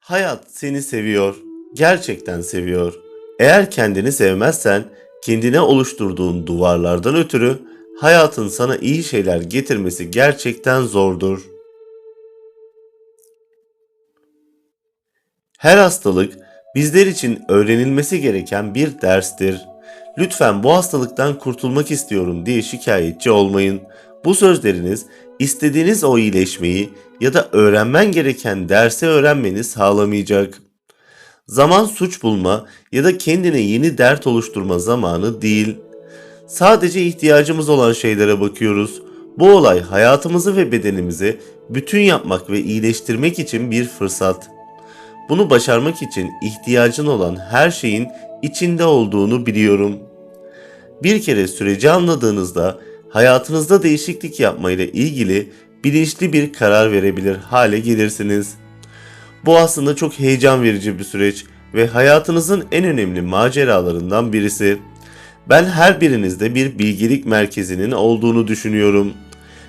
Hayat seni seviyor. Gerçekten seviyor. Eğer kendini sevmezsen kendine oluşturduğun duvarlardan ötürü hayatın sana iyi şeyler getirmesi gerçekten zordur. Her hastalık bizler için öğrenilmesi gereken bir derstir. Lütfen bu hastalıktan kurtulmak istiyorum diye şikayetçi olmayın. Bu sözleriniz istediğiniz o iyileşmeyi ya da öğrenmen gereken dersi öğrenmeni sağlamayacak. Zaman suç bulma ya da kendine yeni dert oluşturma zamanı değil. Sadece ihtiyacımız olan şeylere bakıyoruz. Bu olay hayatımızı ve bedenimizi bütün yapmak ve iyileştirmek için bir fırsat. Bunu başarmak için ihtiyacın olan her şeyin içinde olduğunu biliyorum. Bir kere süreci anladığınızda hayatınızda değişiklik yapmayla ilgili bilinçli bir karar verebilir hale gelirsiniz. Bu aslında çok heyecan verici bir süreç ve hayatınızın en önemli maceralarından birisi. Ben her birinizde bir bilgelik merkezinin olduğunu düşünüyorum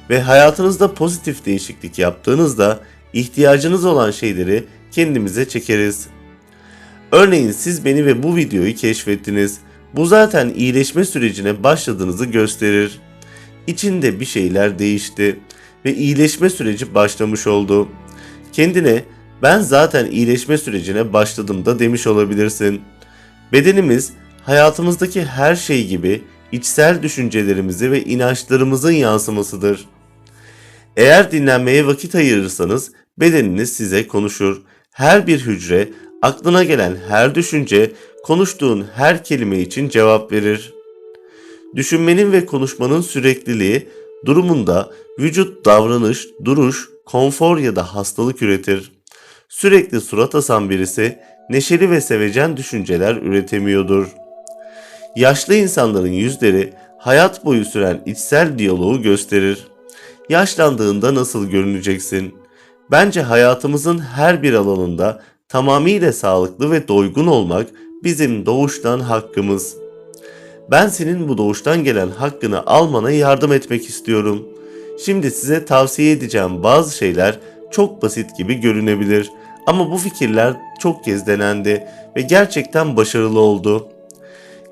ve hayatınızda pozitif değişiklik yaptığınızda ihtiyacınız olan şeyleri kendimize çekeriz. Örneğin siz beni ve bu videoyu keşfettiniz. Bu zaten iyileşme sürecine başladığınızı gösterir. İçinde bir şeyler değişti ve iyileşme süreci başlamış oldu. Kendine ben zaten iyileşme sürecine başladım da demiş olabilirsin. Bedenimiz hayatımızdaki her şey gibi içsel düşüncelerimizi ve inançlarımızın yansımasıdır. Eğer dinlenmeye vakit ayırırsanız bedeniniz size konuşur. Her bir hücre aklına gelen her düşünce konuştuğun her kelime için cevap verir. Düşünmenin ve konuşmanın sürekliliği durumunda vücut davranış, duruş, konfor ya da hastalık üretir. Sürekli surat asan birisi neşeli ve sevecen düşünceler üretemiyordur. Yaşlı insanların yüzleri hayat boyu süren içsel diyaloğu gösterir. Yaşlandığında nasıl görüneceksin? Bence hayatımızın her bir alanında tamamıyla sağlıklı ve doygun olmak bizim doğuştan hakkımız. Ben senin bu doğuştan gelen hakkını almana yardım etmek istiyorum. Şimdi size tavsiye edeceğim bazı şeyler çok basit gibi görünebilir ama bu fikirler çok kez denendi ve gerçekten başarılı oldu.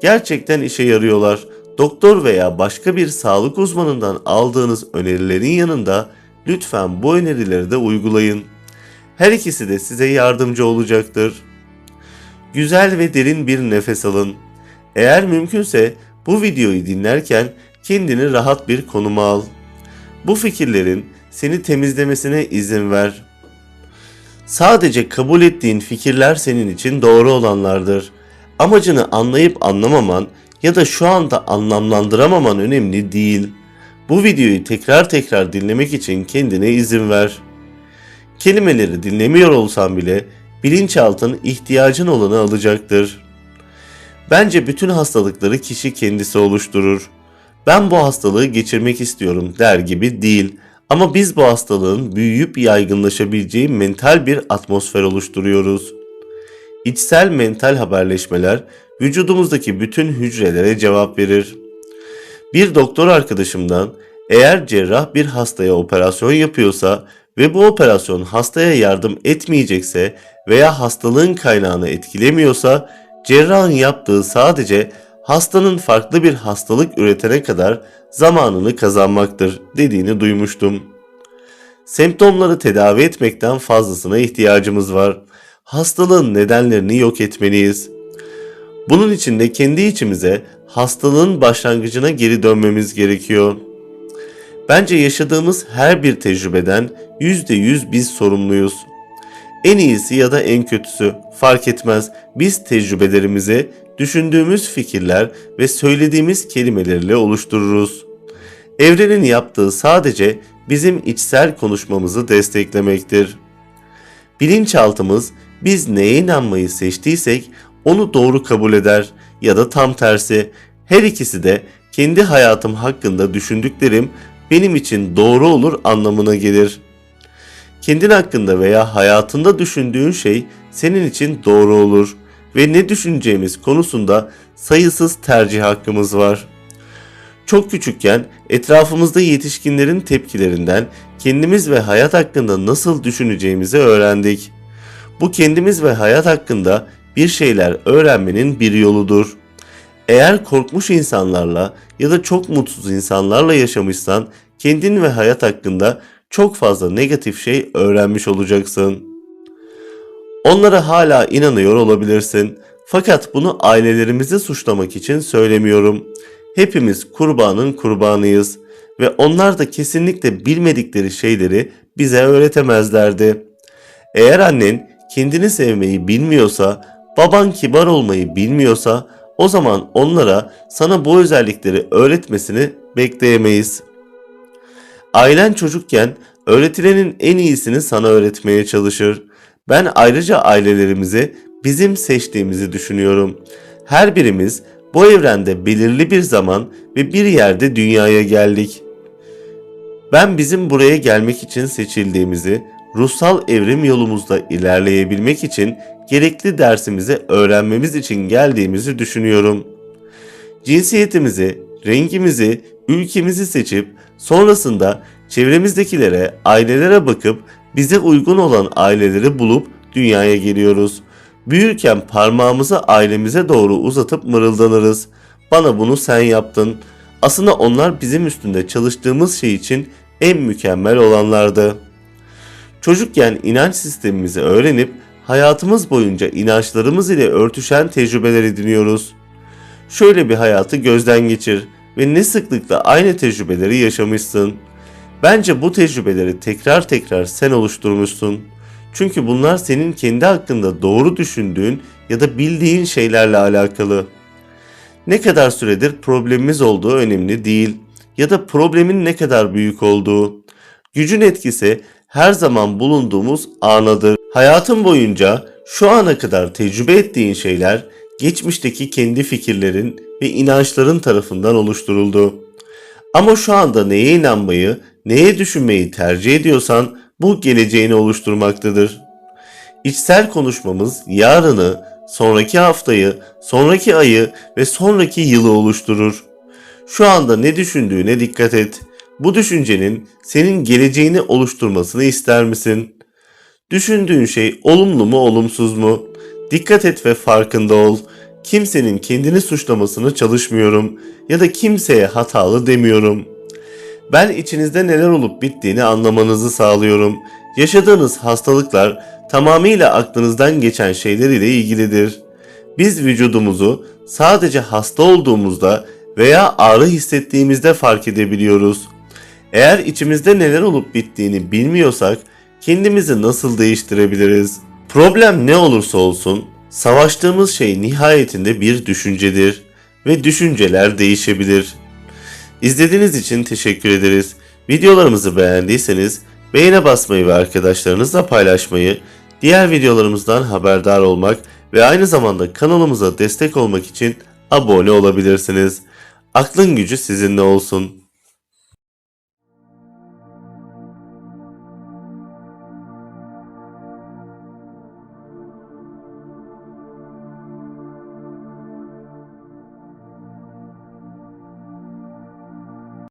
Gerçekten işe yarıyorlar. Doktor veya başka bir sağlık uzmanından aldığınız önerilerin yanında lütfen bu önerileri de uygulayın. Her ikisi de size yardımcı olacaktır. Güzel ve derin bir nefes alın. Eğer mümkünse bu videoyu dinlerken kendini rahat bir konuma al. Bu fikirlerin seni temizlemesine izin ver. Sadece kabul ettiğin fikirler senin için doğru olanlardır. Amacını anlayıp anlamaman ya da şu anda anlamlandıramaman önemli değil. Bu videoyu tekrar tekrar dinlemek için kendine izin ver. Kelimeleri dinlemiyor olsan bile bilinçaltın ihtiyacın olanı alacaktır. Bence bütün hastalıkları kişi kendisi oluşturur. Ben bu hastalığı geçirmek istiyorum der gibi değil. Ama biz bu hastalığın büyüyüp yaygınlaşabileceği mental bir atmosfer oluşturuyoruz. İçsel mental haberleşmeler vücudumuzdaki bütün hücrelere cevap verir. Bir doktor arkadaşımdan eğer cerrah bir hastaya operasyon yapıyorsa ve bu operasyon hastaya yardım etmeyecekse veya hastalığın kaynağını etkilemiyorsa cerrahın yaptığı sadece hastanın farklı bir hastalık üretene kadar zamanını kazanmaktır dediğini duymuştum. Semptomları tedavi etmekten fazlasına ihtiyacımız var. Hastalığın nedenlerini yok etmeliyiz. Bunun için de kendi içimize hastalığın başlangıcına geri dönmemiz gerekiyor. Bence yaşadığımız her bir tecrübeden %100 biz sorumluyuz. En iyisi ya da en kötüsü fark etmez. Biz tecrübelerimizi düşündüğümüz fikirler ve söylediğimiz kelimelerle oluştururuz. Evrenin yaptığı sadece bizim içsel konuşmamızı desteklemektir. Bilinçaltımız biz neye inanmayı seçtiysek onu doğru kabul eder ya da tam tersi. Her ikisi de kendi hayatım hakkında düşündüklerim benim için doğru olur anlamına gelir. Kendin hakkında veya hayatında düşündüğün şey senin için doğru olur ve ne düşüneceğimiz konusunda sayısız tercih hakkımız var. Çok küçükken etrafımızda yetişkinlerin tepkilerinden kendimiz ve hayat hakkında nasıl düşüneceğimizi öğrendik. Bu kendimiz ve hayat hakkında bir şeyler öğrenmenin bir yoludur. Eğer korkmuş insanlarla ya da çok mutsuz insanlarla yaşamışsan kendin ve hayat hakkında çok fazla negatif şey öğrenmiş olacaksın. Onlara hala inanıyor olabilirsin. Fakat bunu ailelerimizi suçlamak için söylemiyorum. Hepimiz kurbanın kurbanıyız ve onlar da kesinlikle bilmedikleri şeyleri bize öğretemezlerdi. Eğer annen kendini sevmeyi bilmiyorsa, baban kibar olmayı bilmiyorsa o zaman onlara sana bu özellikleri öğretmesini bekleyemeyiz. Ailen çocukken öğretilenin en iyisini sana öğretmeye çalışır. Ben ayrıca ailelerimizi bizim seçtiğimizi düşünüyorum. Her birimiz bu evrende belirli bir zaman ve bir yerde dünyaya geldik. Ben bizim buraya gelmek için seçildiğimizi, ruhsal evrim yolumuzda ilerleyebilmek için gerekli dersimizi öğrenmemiz için geldiğimizi düşünüyorum. Cinsiyetimizi, rengimizi, ülkemizi seçip sonrasında çevremizdekilere, ailelere bakıp bize uygun olan aileleri bulup dünyaya geliyoruz. Büyürken parmağımızı ailemize doğru uzatıp mırıldanırız. Bana bunu sen yaptın. Aslında onlar bizim üstünde çalıştığımız şey için en mükemmel olanlardı. Çocukken inanç sistemimizi öğrenip hayatımız boyunca inançlarımız ile örtüşen tecrübeler ediniyoruz. Şöyle bir hayatı gözden geçir ve ne sıklıkla aynı tecrübeleri yaşamışsın. Bence bu tecrübeleri tekrar tekrar sen oluşturmuşsun. Çünkü bunlar senin kendi hakkında doğru düşündüğün ya da bildiğin şeylerle alakalı. Ne kadar süredir problemimiz olduğu önemli değil ya da problemin ne kadar büyük olduğu. Gücün etkisi her zaman bulunduğumuz anadır. Hayatın boyunca şu ana kadar tecrübe ettiğin şeyler geçmişteki kendi fikirlerin ve inançların tarafından oluşturuldu. Ama şu anda neye inanmayı, neye düşünmeyi tercih ediyorsan bu geleceğini oluşturmaktadır. İçsel konuşmamız yarını, sonraki haftayı, sonraki ayı ve sonraki yılı oluşturur. Şu anda ne düşündüğüne dikkat et. Bu düşüncenin senin geleceğini oluşturmasını ister misin? Düşündüğün şey olumlu mu olumsuz mu? Dikkat et ve farkında ol. Kimsenin kendini suçlamasını çalışmıyorum ya da kimseye hatalı demiyorum. Ben içinizde neler olup bittiğini anlamanızı sağlıyorum. Yaşadığınız hastalıklar tamamıyla aklınızdan geçen şeyler ile ilgilidir. Biz vücudumuzu sadece hasta olduğumuzda veya ağrı hissettiğimizde fark edebiliyoruz. Eğer içimizde neler olup bittiğini bilmiyorsak kendimizi nasıl değiştirebiliriz? Problem ne olursa olsun savaştığımız şey nihayetinde bir düşüncedir ve düşünceler değişebilir. İzlediğiniz için teşekkür ederiz. Videolarımızı beğendiyseniz beğene basmayı ve arkadaşlarınızla paylaşmayı, diğer videolarımızdan haberdar olmak ve aynı zamanda kanalımıza destek olmak için abone olabilirsiniz. Aklın gücü sizinle olsun.